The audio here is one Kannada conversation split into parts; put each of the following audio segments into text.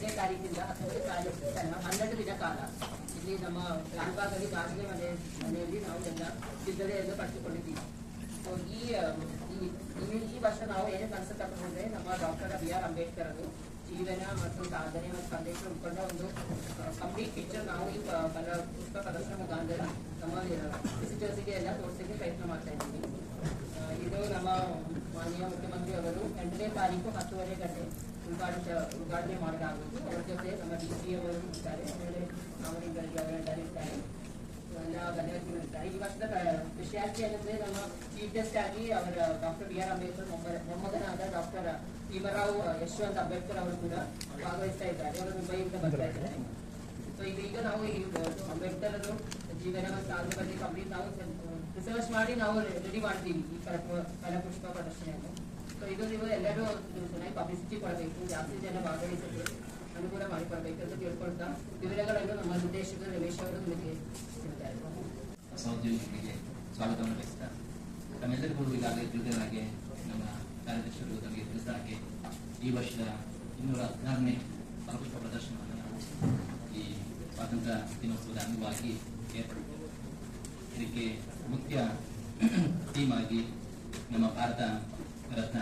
ಎಂಟನೇ ತಾರೀಕಿಂದ ಹತ್ತನೇ ತಾರೀಕು ತನಕ, ಹನ್ನೆರಡು ದಿನ ಕಾಲ ಇಲ್ಲಿ ನಮ್ಮ ಲಾಲ್ಬಾಗಲ್ಲಿ ಗಾಜಿನ ಮನೆ, ಮನೆಯಲ್ಲಿ ನಾವು ಎಲ್ಲ ಸಿದ್ಧತೆಯನ್ನು ಪಡೆದುಕೊಂಡಿದ್ದೀವಿ. ಸೊ ಈ, ಈ- ವರ್ಷ ನಾವು ಏನೇ ಕನಸು ತಗೊಂಡ್ರೆ ನಮ್ಮ ಡಾಕ್ಟರ್ ಬಿ ಆರ್ ಅಂಬೇಡ್ಕರ್ ಅವರು ಜೀವನ ಮತ್ತು ಸಾಧನೆ ಮತ್ತು ಸಂದೇಶ ಉಳ್ಕೊಂಡ ಒಂದು ಕಂಪ್ಲೀಟ್ ಪಿಕ್ಚರ್ ನಾವು ಈ ಕಲ ಪುಷ್ಪ ಪ್ರದರ್ಶನ ಮುಖಾಂತರ ನಮ್ಮ ವಿಸಿಟರ್ಸ್ಗೆ ಎಲ್ಲ ತೋರಿಸಲಿಕ್ಕೆ ಪ್ರಯತ್ನ ಮಾಡ್ತಾ ಇದ್ದೀವಿ. ಇದು ನಮ್ಮ ಮಾನ್ಯ ಮುಖ್ಯಮಂತ್ರಿ ಅವರು ಎಂಟನೇ ತಾರೀಕು ಹತ್ತುವರೆ ಗಂಟೆ. ಉದ್ಘಾಟಿಸ ಉದ್ಘಾಟನೆ ಮಾಡಲಾಗುವುದು ಅವರ ಜೊತೆ ನಮ್ಮ ಡಿ ಸಿ ಅವರು ಇರ್ತಾರೆ ಆಮೇಲೆ ಅವರಿಗೆ ಅವರೆಲ್ಲರೂ ಇರ್ತಾರೆ ಎಲ್ಲ ಗಣ್ಯರು ಇರ್ತಾರೆ ಈ ವರ್ಷದ ವಿಶೇಷತೆ ಏನಂದ್ರೆ ನಮ್ಮ ಚೀಫ್ ಗೆಸ್ಟ್ ಆಗಿ ಅವರ ಡಾಕ್ಟರ್ ಬಿ ಆರ್ ಅಂಬೇಡ್ಕರ್ ಮೊಮ್ಮ- ಮೊಮ್ಮಗನಾದ ಡಾಕ್ಟರ್ ಭೀಮರಾವ್ ಯಶವಂತ್ ಅಂಬೇಡ್ಕರ್ ಅವರು ಕೂಡ ಭಾಗವಹಿಸ್ತಾ ಇದ್ದಾರೆ. ಅವರು ಮುಂಬೈಯಿಂದ ಬರ್ತಾ ಇದ್ದಾರೆ. ಸೊ ಈಗ ನಾವು ಈ ಅಂಬೇಡ್ಕರ್ ಅವರು ಜೀವನ ಮತ್ತು ಸಾಧನೆ ಬಗ್ಗೆ ಕಂಪ್ಲೀಟ್ ನಾವು ರಿಸರ್ಚ್ ಮಾಡಿ ನಾವು ರೆಡಿ ಮಾಡ್ತೀವಿ ಈ ಕಲ ಕಲಪುಷ್ಪ ಪ್ರದರ್ಶನವನ್ನು ಇದು ನೀವು ಎಲ್ಲರೂ ಚೆನ್ನಾಗಿ ಪಬ್ಲಿಸಿಟಿ ಕೊಡಬೇಕು, ಜಾಸ್ತಿ ಜನ ಭಾಗವಹಿಸಲು ಅನುಕೂಲ ಮಾಡಿಕೊಡ್ಬೇಕು ಅಂತ ವಿವರಗಳನ್ನು ನಮ್ಮ ನಿರ್ದೇಶಕರು ರಮೇಶ್ ಅವರು ನಿಮಗೆ ಸಹೋದ್ಯೋಗಿಗಳಿಗೆ ಸ್ವಾಗತವನ್ನು ಬಯಸ್ತಾ ತಮ್ಮೆಲ್ಲರಿಗೂ ಈಗಾಗಲೇ ತಿಳಿದ ನಮ್ಮ ಕಾರ್ಯದರ್ಶಿಗಳು ತಮಗೆ ತಿಳಿದ ಹಾಗೆ ಈ ವರ್ಷದ ಇನ್ನೂರ ಹದಿನಾರನೇ ಫಲಪುಷ್ಪ ಪ್ರದರ್ಶನವನ್ನು ನಾವು ಈ ಸ್ವಾತಂತ್ರ್ಯ ದಿನೋತ್ಸವದ ಅಂಗವಾಗಿ ಏರ್ಪಡಿಸಿದ್ದೇವೆ. ಇದಕ್ಕೆ ಮುಖ್ಯ ಥೀಮ್ ಆಗಿ ನಮ್ಮ ಭಾರತ ರತ್ನ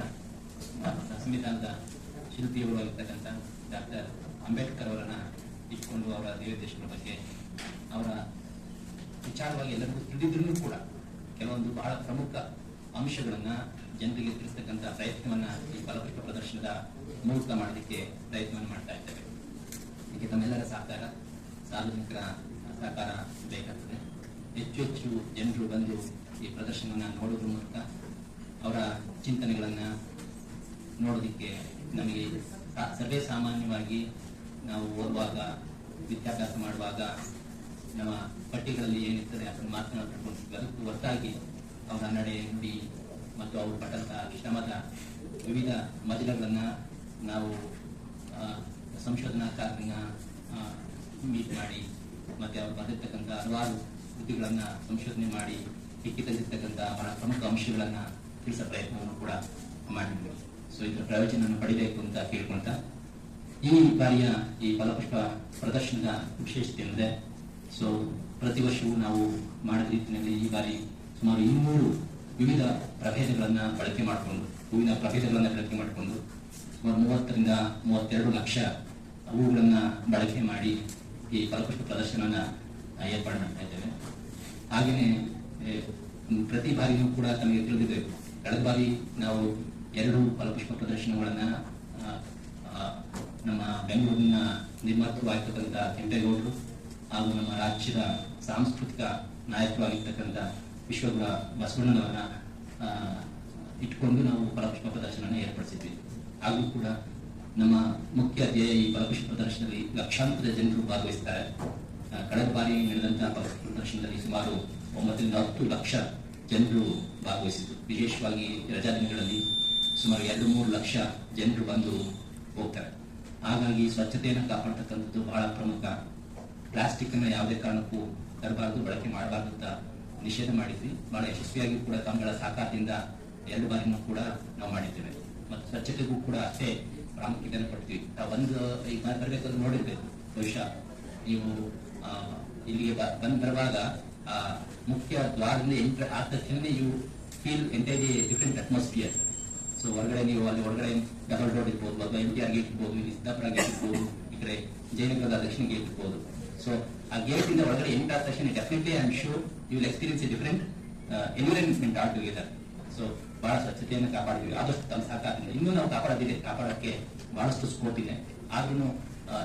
ಸಂವಿಧಾನದ ಶಿಲ್ಪಿಯವರು ಆಗಿರ್ತಕ್ಕಂಥ ಡಾಕ್ಟರ್ ಅಂಬೇಡ್ಕರ್ ಅವರನ್ನ ಇಟ್ಕೊಂಡು ಅವರ ದೇವದೇಶಗಳ ಬಗ್ಗೆ, ಅವರ ವಿಚಾರವಾಗಿ ಎಲ್ಲರಿಗೂ ತಿಳಿದ್ರೂ ಕೂಡ ಕೆಲವೊಂದು ಬಹಳ ಪ್ರಮುಖ ಅಂಶಗಳನ್ನ ಜನರಿಗೆ ತಿಳಿಸ್ತಕ್ಕಂಥ ಪ್ರಯತ್ನವನ್ನ ಈ ಫಲಪುಷ್ಪ ಪ್ರದರ್ಶನದ ಮೂಲಕ ಮಾಡಲಿಕ್ಕೆ ಪ್ರಯತ್ನವನ್ನು ಮಾಡ್ತಾ ಇದ್ದೇವೆ. ಇದಕ್ಕೆ ತಮ್ಮೆಲ್ಲರ ಸಹಕಾರ, ಸಾರ್ವಜನಿಕರ ಸಹಕಾರ ಬೇಕಾಗ್ತದೆ. ಹೆಚ್ಚು ಹೆಚ್ಚು ಜನರು ಬಂದು ಈ ಪ್ರದರ್ಶನವನ್ನ ನೋಡೋದ್ರ ಮೂಲಕ ಅವರ ಚಿಂತನೆಗಳನ್ನು ನೋಡೋದಿಕ್ಕೆ ನಮಗೆ ಸರ್ವೇ ಸಾಮಾನ್ಯವಾಗಿ ನಾವು ಓದುವಾಗ, ವಿದ್ಯಾಭ್ಯಾಸ ಮಾಡುವಾಗ, ನಮ್ಮ ಪಠ್ಯಗಳಲ್ಲಿ ಏನಿರ್ತದೆ ಅದನ್ನು ಮಾತನಾಡ್ಕೊಂಡು ಅದಕ್ಕೂ ಹೊರತಾಗಿ ಅವರ ನಡೆ, ನುಡಿ ಮತ್ತು ಅವರು ಪಟ್ಟಂತಹ ಶ್ರಮದ ವಿವಿಧ ಮಜಲುಗಳನ್ನ ನಾವು ಸಂಶೋಧನಾ ಸಂಶೋಧನಾಕಾರರನ್ನ ಮೀಟ್ ಮಾಡಿ ಮತ್ತು ಅವರು ಬರೆದಿರ್ತಕ್ಕಂಥ ಹಲವಾರು ಕೃತಿಗಳನ್ನ ಸಂಶೋಧನೆ ಮಾಡಿ ತಂದಿರ್ತಕ್ಕಂಥ ಬಹಳ ಪ್ರಮುಖ ಅಂಶಗಳನ್ನ ತಿಳಿಸೋ ಪ್ರಯತ್ನವನ್ನು ಕೂಡ ಮಾಡಿದ್ವಿ. ಸೊ ಇದರ ಪ್ರಯೋಜನ ಪಡಿಬೇಕು ಅಂತ ಕೇಳ್ಕೊಂತ ಈ ಬಾರಿಯ ಈ ಫಲಪುಷ್ಪ ಪ್ರದರ್ಶನದ ವಿಶೇಷತೆ ಅಂದರೆ ಸೊ ಪ್ರತಿ ವರ್ಷವೂ ನಾವು ಮಾಡಿದ ರೀತಿಯಲ್ಲಿ ಈ ಬಾರಿ ಸುಮಾರು ಇನ್ನೂರು ವಿವಿಧ ಪ್ರಭೇದಗಳನ್ನ ಬಳಕೆ ಮಾಡಿಕೊಂಡು, ಹೂವಿನ ಪ್ರಭೇದಗಳನ್ನ ಬಳಕೆ ಮಾಡಿಕೊಂಡು, ಸುಮಾರು ಮೂವತ್ತರಿಂದ ಮೂವತ್ತೆರಡು ಲಕ್ಷ ಹೂವುಗಳನ್ನ ಬಳಕೆ ಮಾಡಿ ಈ ಫಲಪುಷ್ಪ ಪ್ರದರ್ಶನನ ಏರ್ಪಾಡು ಮಾಡ್ತಾ ಇದ್ದೇವೆ. ಹಾಗೆಯೇ ಪ್ರತಿ ಬಾರಿಯೂ ಕೂಡ ತಮಗೆ ತಿಳಿದಿದೆ. ಕಳೆದ ಬಾರಿ ನಾವು ಎರಡು ಫಲಪುಷ್ಪ ಪ್ರದರ್ಶನಗಳನ್ನ ನಮ್ಮ ಬೆಂಗಳೂರಿನ ನಿರ್ಮಾತೃ ಆಗಿರ್ತಕ್ಕಂಥ ಕೆಂಪೇಗೌಡರು ಹಾಗೂ ನಮ್ಮ ರಾಜ್ಯದ ಸಾಂಸ್ಕೃತಿಕ ನಾಯಕರು ಆಗಿರ್ತಕ್ಕಂಥ ವಿಶ್ವಗುರ ಬಸವಣ್ಣನವರ ಆ, ಇಟ್ಕೊಂಡು ನಾವು ಫಲಪುಷ್ಪ ಪ್ರದರ್ಶನ ಏರ್ಪಡಿಸಿದ್ವಿ. ಹಾಗೂ ಕೂಡ ನಮ್ಮ ಮುಖ್ಯ ಧ್ಯೇಯ ಈ ಫಲಪುಷ್ಪ ಪ್ರದರ್ಶನದಲ್ಲಿ ಲಕ್ಷಾಂತರ ಜನರು ಭಾಗವಹಿಸ್ತಾರೆ. ಕಳೆದ ಬಾರಿ ನಡೆದಂತಹ ಫಲಪುಷ್ಪ ಪ್ರದರ್ಶನದಲ್ಲಿ ಸುಮಾರು ಒಂಬತ್ತರಿಂದ ಹತ್ತು ಲಕ್ಷ ಜನರು ಭಾಗವಹಿಸಿದ್ರು. ವಿಶೇಷವಾಗಿ ರಜಾ ದಿನಗಳಲ್ಲಿ ಸುಮಾರು ಎರಡು ಮೂರು ಲಕ್ಷ ಜನರು ಬಂದು ಹೋಗ್ತಾರೆ. ಹಾಗಾಗಿ ಸ್ವಚ್ಛತೆಯನ್ನು ಕಾಪಾಡ್ತಕ್ಕಂಥದ್ದು ಬಹಳ ಪ್ರಮುಖ. ಪ್ಲಾಸ್ಟಿಕ್ ಅನ್ನು ಯಾವುದೇ ಕಾರಣಕ್ಕೂ ತರಬಾರದು, ಬಳಕೆ ಮಾಡಬಾರ್ದು ಅಂತ ನಿಷೇಧ ಮಾಡಿದ್ವಿ. ಬಹಳ ಯಶಸ್ವಿಯಾಗಿ ಕೂಡ ತಮ್ಮಗಳ ಸಹಕಾರದಿಂದ ಎರಡು ಬಾರಿನೂ ಕೂಡ ನಾವು ಮಾಡಿದ್ದೇವೆ. ಮತ್ತು ಸ್ವಚ್ಛತೆಗೂ ಕೂಡ ಅಷ್ಟೇ ಪ್ರಾಮುಖ್ಯತೆಯನ್ನು ಕೊಡ್ತೀವಿ. ಒಂದು ಈಗ ಬರಬೇಕಾದ್ರೆ ನೋಡಿರ್ಬೇಕು. ಬಹುಶಃ ನೀವು ಇಲ್ಲಿಗೆ ಬಂದ್ ಬರುವಾಗ ಮುಖ್ಯ ದ್ವಾರದಿಂದ ಎಂಟರ್ ಆದ ತಕ್ಷಣ you feel entirely different atmosphere so ಹೊರಗಡೆ ನೀವು ಅಲ್ಲಿ ಹೊರಗಡೆ ಡಬಲ್ ರೋಡ್ ಇರ್ಬೋದು, ಅಥವಾ ಎಂಟಿ ಆರ್ ಗೇಟ್ ಇರ್ಬೋದು, ಇಲ್ಲಿ ಸಿದ್ದಾಪುರ ಗೇಟ್ ಇರ್ಬೋದು, ಈ ಕಡೆ ಜಯನಗರದ ದಕ್ಷಿಣ ಗೇಟ್ ಇರ್ಬೋದು. ಸೊ ಆ ಗೇಟ್ ಇಂದ ಒಳಗಡೆ ಎಂಟರ್ ಆದ ತಕ್ಷಣ definitely I am sure you will experience a different environment all together so ಬಹಳ ಸ್ವಚ್ಛತೆಯನ್ನು ಕಾಪಾಡಿದ್ವಿ ಆದಷ್ಟು ತಮ್ಮ ಸಾಕಾಗ್ತದೆ ಇನ್ನೂ ನಾವು ಕಾಪಾಡೋದಿದೆ. ಕಾಪಾಡೋಕ್ಕೆ ಬಹಳಷ್ಟು ಸ್ಕೋಪ್ ಇದೆ. ಆದ್ರೂ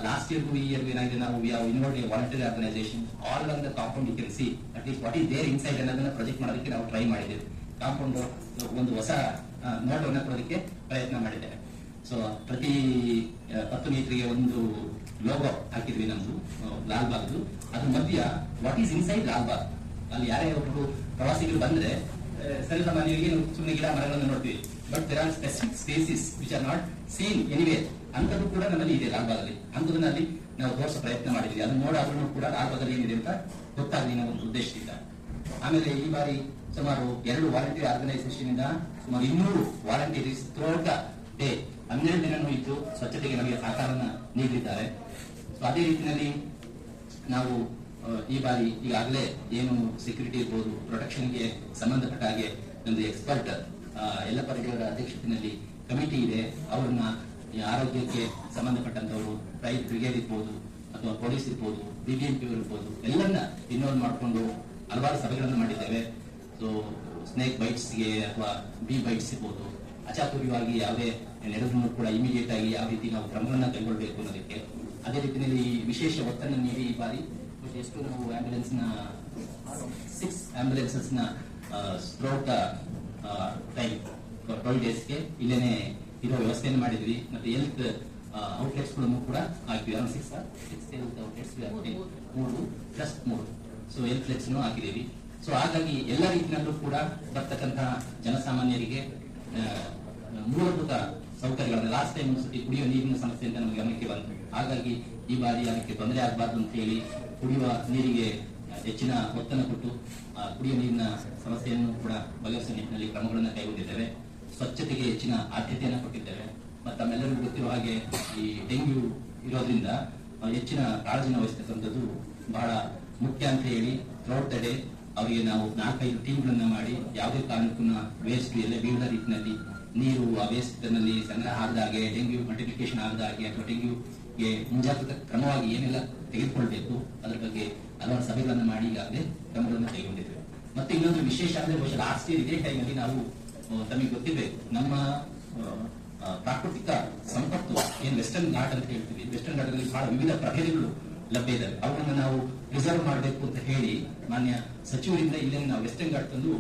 ಲಾಸ್ಟ್ ಇಯರ್ಗೂ ಇಯರ್ ವಿ ಏನಾಗಿದೆ ನಾವು ಯಾವ inward voluntary organisation all on the compound you can see at least what is there inside ಅನ್ನೋದನ್ನ ಪ್ರೊಜೆಕ್ಟ್ ಮಾಡೋದಕ್ಕೆ ನಾವು ಟ್ರೈ ಮಾಡಿದ್ದೇವೆ. ಕಾಂಪೌಂಡ್ ಒಂದು ಹೊಸ ಆ, ನೋಟವನ್ನು ಕೊಡೋದಕ್ಕೆ ಪ್ರಯತ್ನ ಮಾಡಿದ್ದೇವೆ. ಸೊ ಪ್ರತಿ ಆ, ಹತ್ತು ಮೀಟರ್ಗೆ ಒಂದು ಲೋಗೋ ಹಾಕಿದ್ವಿ ನಮ್ದು ಲಾಲ್ ಬಾಗ್ದು. ಅದ್ರ ಮಧ್ಯ what is inside Lal Bagh? ಅಲ್ಲಿ ಯಾರೇ ಒಬ್ಬರು ಪ್ರವಾಸಿಗರು ಬಂದ್ರೆ ಆ, ಸರ್ವಸಾಮಾನ್ಯರಿಗೆ ಸುಮ್ಮನೆ ಗಿಡ ಮರಗಳನ್ನು ನೋಡ್ತೀವಿ. But there are specific species which are not seen anyway ಅಂಥದ್ದು ಕೂಡ ನಮ್ಮಲ್ಲಿ ಇದೆ ಲಾಭದಲ್ಲಿ ಅಂಥದನ್ನ ಅಲ್ಲಿ ನಾವು ತೋರಿಸ ಪ್ರಯತ್ನ ಮಾಡಿದ್ವಿ. ಅದನ್ನ ನೋಡಾದ್ರೂ ಕೂಡ ಲಾಭದಲ್ಲಿ ಏನಿದೆ ಅಂತ ಗೊತ್ತಾಗಲಿ ಅನ್ನೋ ಒಂದು ಉದ್ದೇಶದಿಂದ. ಆಮೇಲೆ ಈ ಬಾರಿ ಸುಮಾರು ಎರಡು ವಾಲಂಟಿಯರ್ ಆರ್ಗನೈಸೇಷನ್ ಇಂದ ಸುಮಾರು ಇನ್ನೂರು ವಾಲಂಟಿಯರ್ಸ್ ಥ್ರೂಔಟ್ ಡೇ ಹನ್ನೆರಡು ದಿನನೂ ಇದ್ದು ಸ್ವಚ್ಛತೆಗೆ ನಮಗೆ ಸಹಕಾರನ ನೀಡಿದ್ದಾರೆ ಸೊ ಅದೇ ರೀತಿಯಲ್ಲಿ ನಾವು ಈ ಬಾರಿ ಈಗಾಗಲೇ ಏನು ಸೆಕ್ಯೂರಿಟಿ ಇರ್ಬೋದು ಪ್ರೊಟೆಕ್ಷನ್ಗೆ ಸಂಬಂಧಪಟ್ಟ ಹಾಗೆ ನಮ್ದು ಎಕ್ಸ್ಪರ್ಟ್ ಎಲ್ಲ ಪರಿಗಳ ಅಧ್ಯಕ್ಷತೆಯಲ್ಲಿ ಕಮಿಟಿ ಇದೆ. ಅವ್ರನ್ನ ಈ ಆರೋಗ್ಯಕ್ಕೆ ಸಂಬಂಧಪಟ್ಟಂತವರು ಪ್ರೈಸ್ ಬ್ರಿಗೇಡ್ ಇರ್ಬೋದು ಅಥವಾ ಪೊಲೀಸ್ ಇರ್ಬೋದು ಬಿಬಿಎಂಪಿ ಇರ್ಬೋದು, ಎಲ್ಲರನ್ನ ಇನ್ವಾಲ್ವ್ ಮಾಡಿಕೊಂಡು ಹಲವಾರು ಸಭೆಗಳನ್ನು ಮಾಡಿದ್ದೇವೆ. ಸೊ ಸ್ನೇಕ್ ಬೈಟ್ಸ್ಗೆ ಅಥವಾ ಬಿ ಬೈಟ್ಸ್ ಇರ್ಬೋದು, ಅಚಾತುರ್ಯವಾಗಿ ಯಾವುದೇ ನಡೆದ್ರು ಕೂಡ ಇಮಿಡಿಯೇಟ್ ಆಗಿ ಯಾವ ರೀತಿ ನಾವು ಕ್ರಮಗಳನ್ನ ಕೈಗೊಳ್ಳಬೇಕು ಅನ್ನೋದಕ್ಕೆ. ಅದೇ ರೀತಿಯಲ್ಲಿ ವಿಶೇಷ ಒತ್ತನ್ನು ನೀಡಿ ಈ ಬಾರಿ ಎಷ್ಟು ನಾವು ಆಂಬ್ಯುಲೆನ್ಸ್ನ ಸಿಕ್ಸ್ ಆಂಬ್ಯುಲೆನ್ಸಸ್ನ ಥ್ರೂಔಟ್ ಟೈಮ್ ಟ್ವೆಲ್ ಡೇಸ್ಗೆ ಇಲ್ಲೇನೆ ಇರೋ ವ್ಯವಸ್ಥೆಯನ್ನು ಮಾಡಿದ್ವಿ. ಮತ್ತೆ ಹೆಲ್ತ್ ಔಟ್ಲೆಟ್ಸ್ಗಳನ್ನು ಕೂಡ ಹಾಕಿದ್ವಿ. Around six six health outlets ಮೂರು ಪ್ಲಸ್ ಮೂರು. ಸೊ ಹೆಲ್ತ್ ಲೆಟ್ಸ್ ಹಾಕಿದ್ದೀವಿ. ಸೊ ಹಾಗಾಗಿ ಎಲ್ಲ ರೀತಿಯಲ್ಲೂ ಕೂಡ ಬರ್ತಕ್ಕಂತಹ ಜನಸಾಮಾನ್ಯರಿಗೆ ಮೂಲಭೂತ ಸೌಕರ್ಯಗಳನ್ನು ಲಾಸ್ಟ್ ಟೈಮ್ ಕುಡಿಯುವ ನೀರಿನ ಸಮಸ್ಯೆ ಅಂತ ನಮಗೆ ಗಮನಕ್ಕೆ ಬಂತು. ಹಾಗಾಗಿ ಈ ಬಾರಿ ಅದಕ್ಕೆ ತೊಂದರೆ ಆಗಬಾರ್ದು ಅಂತ ಹೇಳಿ ಕುಡಿಯುವ ನೀರಿಗೆ ಹೆಚ್ಚಿನ ಒತ್ತನ್ನು ಕೊಟ್ಟು ಕುಡಿಯುವ ನೀರಿನ ಸಮಸ್ಯೆಯನ್ನು ಕೂಡ ಬಗೆಹರಿಸುವ ನಿಟ್ಟಿನಲ್ಲಿ ಕ್ರಮಗಳನ್ನು ಕೈಗೊಂಡಿದ್ದೇವೆ. ಸ್ವಚ್ಛತೆಗೆ ಹೆಚ್ಚಿನ ಆದ್ಯತೆಯನ್ನು ಕೊಟ್ಟಿದ್ದೇವೆ ಮತ್ತು ತಮ್ಮೆಲ್ಲರಿಗೂ ಗೊತ್ತಿರುವ ಹಾಗೆ ಈ ಡೆಂಗ್ಯೂ ಇರೋದ್ರಿಂದ ಹೆಚ್ಚಿನ ಕಾಳಜಿನ ವಹಿಸ್ತಕ್ಕಂಥದ್ದು ಬಹಳ ಮುಖ್ಯ ಅಂತ ಹೇಳಿ ಥ್ರೌಟ್ ದ ಡೇ ಅವರಿಗೆ ನಾವು ನಾಲ್ಕೈದು ಟೀಮ್ಗಳನ್ನ ಮಾಡಿ ಯಾವುದೇ ಕಾರಣಕ್ಕೂ ವೇಸ್ಟ್ ಎಲ್ಲ ಬೀಳದ ರೀತಿಯಲ್ಲಿ ನೀರು, ಆ ವೇಸ್ಟ್ನಲ್ಲಿ ಸಂಗ್ರಹ ಆಗದ ಹಾಗೆ, ಡೆಂಗ್ಯೂ ಮಲ್ಟಿಪ್ಲಿಕೇಶನ್ ಆಗದ ಹಾಗೆ ಅಥವಾ ಡೆಂಗ್ಯೂಗೆ ಮುಂಜಾಗ್ರತಾ ಕ್ರಮವಾಗಿ ಏನೆಲ್ಲ ತೆಗೆದುಕೊಳ್ಬೇಕು, ಅದರ ಬಗ್ಗೆ ಹಲವಾರು ಸಭೆಗಳನ್ನು ಮಾಡಿ ಈಗಾಗಲೇ ಕ್ರಮಗಳನ್ನು ಕೈಗೊಂಡಿದ್ದೇವೆ. ಮತ್ತೆ ಇನ್ನೊಂದು ವಿಶೇಷ ಅಂದ್ರೆ ಬಹುಶಃ ಲಾಸ್ಟ್ ಇಯರ್ ಇದೇ ಟೈಮಲ್ಲಿ ನಾವು ತಮಗೆ ಗೊತ್ತಿದೆ, ನಮ್ಮ ಪ್ರಾಕೃತಿಕ ಸಂಪತ್ತು ಏನ್ ವೆಸ್ಟರ್ನ್ ಘಾಟ್ ಅಂತ ಹೇಳ್ತೀವಿ. ವೆಸ್ಟರ್ನ್ ಘಾಟದಲ್ಲಿ ಬಹಳ ವಿವಿಧ ಪ್ರಭೇದಗಳು ಲಭ್ಯ ಇದ್ದಾವೆ ಅವುಗಳನ್ನ ನಾವು ರಿಸರ್ವ್ ಮಾಡಬೇಕು ಅಂತ ಹೇಳಿ ಮಾನ್ಯ ಸಚಿವರಿಂದ ಇಲ್ಲೇ ನಾವು ವೆಸ್ಟರ್ನ್ ಘಾಟ್ ತಂದು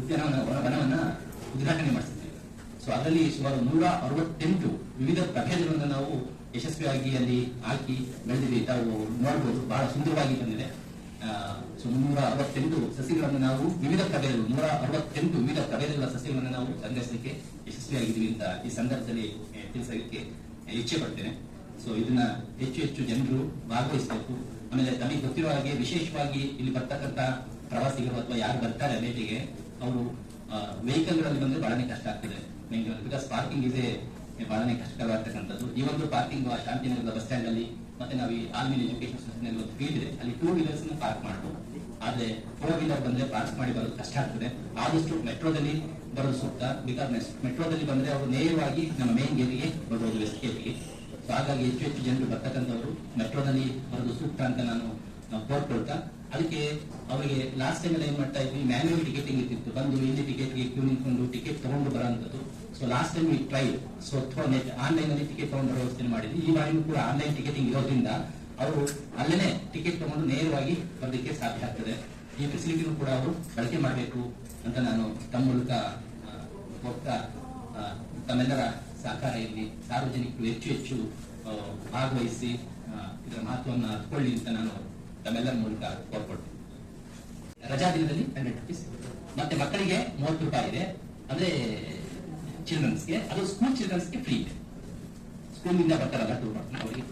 ಉದ್ಯಾನವನ ವನ- ವನವನ್ನ ಉದ್ಘಾಟನೆ ಮಾಡಿಸಿದ್ದೇವೆ. ಸೊ ಅದರಲ್ಲಿ ಸುಮಾರು ನೂರ ಅರವತ್ತೆಂಟು ವಿವಿಧ ಪ್ರಭೇದಗಳನ್ನು ನಾವು ಯಶಸ್ವಿಯಾಗಿ ಅಲ್ಲಿ ಹಾಕಿ ಬೆಳೆದಿವಿ ತಾವು ನೋಡಬಹುದು ಬಹಳ ಸುಂದರವಾಗಿ ಬಂದಿದೆ. ಸೊ ಮುನ್ನೂರ ಅರವತ್ತೆಂಟು ಸಸಿಗಳನ್ನು ನಾವು ವಿವಿಧ ಪ್ರಭೇದಗಳು, ನೂರ ಅರವತ್ತೆಂಟು ವಿವಿಧ ಪ್ರಭೇದಗಳ ಸಸ್ಯಗಳನ್ನು ನಾವು ಸಂಗ್ರಹಿಸಲಿಕ್ಕೆ ಯಶಸ್ವಿಯಾಗಿದ್ದೀವಿ ಅಂತ ಈ ಸಂದರ್ಭದಲ್ಲಿ ತಿಳಿಸಲಿಕ್ಕೆ ಇಚ್ಛೆ ಪಡ್ತೇನೆ. ಸೊ ಇದನ್ನ ಹೆಚ್ಚು ಹೆಚ್ಚು ಜನರು ಭಾಗವಹಿಸಬೇಕು. ಆಮೇಲೆ ತಮಗೆ ಗೊತ್ತಿರುವ ಹಾಗೆ ವಿಶೇಷವಾಗಿ ಇಲ್ಲಿ ಬರ್ತಕ್ಕಂಥ ಪ್ರವಾಸಿಗರು ಅಥವಾ ಯಾರು ಬರ್ತಾರೆ ಭೇಟಿಗೆ ಅವರು ವೆಹಿಕಲ್ಗಳಲ್ಲಿ ಬಂದ್ರೆ ಬಹಳನೇ ಕಷ್ಟ ಆಗ್ತದೆ. ಬಿಕಾಸ್ ಪಾರ್ಕಿಂಗ್ ಇದೆ ಬಹಳನೇ ಕಷ್ಟಕರವಾಗಿರ್ತಕ್ಕಂಥದ್ದು ಈ ಒಂದು ಪಾರ್ಕಿಂಗ್ ಶಾಂತಿನಗರದ ಬಸ್ ಸ್ಟ್ಯಾಂಡ್ ಅಲ್ಲಿ ಮತ್ತೆ ನಾವು ಈ ಆಲ್ಮಿನ್ ಎಜುಕೇಶನ್ ಸೊಸೈಟಿನಲ್ಲಿ ಒಂದು ಫೀಲ್ಡ್ ಇದೆ ಅಲ್ಲಿ ಟೂ ವೀಲರ್ಸ್ ಪಾರ್ಕ್ ಮಾಡ್ಬೋದು. ಆದ್ರೆ ಫೋರ್ ವೀಲರ್ ಬಂದ್ರೆ ಪಾರ್ಕ್ ಮಾಡಿ ಬರೋದು ಕಷ್ಟ ಆಗ್ತದೆ. ಆದಷ್ಟು ಮೆಟ್ರೋದಲ್ಲಿ ಬರೋದು ಸೂಕ್ತ. ಬಿಕಾಸ್ ಮೆಟ್ರೋದಲ್ಲಿ ಬಂದ್ರೆ ಅವರು ನೇರವಾಗಿ ನಮ್ಮ ಮೇನ್ ಗೇರಿಗೆ ಬರ್ಬೋದು ವೆಸ್ಟ್ ಗೇಟ್ಗೆ ಸೊ ಹಾಗಾಗಿ ಹೆಚ್ಚು ಹೆಚ್ಚು ಜನರು ಬರ್ತಕ್ಕಂಥವ್ರು ಮೆಟ್ರೋದಲ್ಲಿ ಬರೋದು ಸೂಕ್ತ ಅಂತ ನಾನು ಕೋರ್ಕೊಳ್ತಾ ಅದಕ್ಕೆ ಅವರಿಗೆ ಲಾಸ್ಟ್ ಟೈಮ್ ಏನ್ ಮಾಡ್ತಾ ಇದ್ವಿ ಮ್ಯಾನ್ಯಲ್ ಟಿಕೆಟಿಂಗ್ ಇರ್ತಿತ್ತು. ಬಂದು ಇಲ್ಲಿ ಟಿಕೆಟ್ಗೆ ಕ್ಯೂ ನಿಂತ್ಕೊಂಡು ಟಿಕೆಟ್ ತಗೊಂಡು ಬರೋಂಥದ್ದು ಸೊ ಲಾಸ್ಟ್ ಟೈಮ್ ಈ ಟ್ರೈ ಸೊ ನೆಟ್ ಆನ್ಲೈನ್ ಅಲ್ಲಿ ಟಿಕೆಟ್ ತಗೊಂಡು ಬರೋ ವ್ಯವಸ್ಥೆ ಮಾಡಿದ್ವಿ. ಈ ಬಾರಿನೂ ಕೂಡ ಆನ್ಲೈನ್ ಟಿಕೆಟಿಂಗ್ ಇರೋದ್ರಿಂದ ಅವರು ಅಲ್ಲೇನೆ ಟಿಕೆಟ್ ತಗೊಂಡು ನೇರವಾಗಿ ಬರಲಿಕ್ಕೆ ಸಾಧ್ಯ ಆಗ್ತದೆ. ಈ ಫೆಸಿಲಿಟಿನೂ ಕೂಡ ಅವರು ಬಳಕೆ ಮಾಡಬೇಕು ಅಂತ ನಾನು ತಮ್ಮ ಮೂಲಕ ಹೋಗ್ತಾ ತಮ್ಮೆಲ್ಲರ ಸಹಕಾರ ಇರಲಿ ಸಾರ್ವಜನಿಕರು ಹೆಚ್ಚು ಹೆಚ್ಚು ಭಾಗವಹಿಸಿ ಇದರ ಮಹತ್ವವನ್ನು ಅಂತ ನಾನು ತಮ್ಮೆಲ್ಲರ ಮೂಲಕ ಕೋರ್ಕೊಳ್ತೇನೆ ರಜಾ ದಿನದಲ್ಲಿ ಹಂಡ್ರೆಡ್ ರುಪೀಸ್ ಮತ್ತೆ ಮಕ್ಕಳಿಗೆ ಮೂವತ್ತು ರೂಪಾಯಿ ಇದೆ. ಅಂದ್ರೆ ಚಿಲ್ಡ್ರನ್ಸ್ಗೆ ಅದು ಸ್ಕೂಲ್ ಚಿಲ್ಡ್ರನ್ಸ್ಗೆ ಫ್ರೀ ಇದೆ. ಸ್ಕೂಲಿಂದ ಬರ್ತಾರಲ್ಲ ಟೂರ್ ಅವರಿಗೆ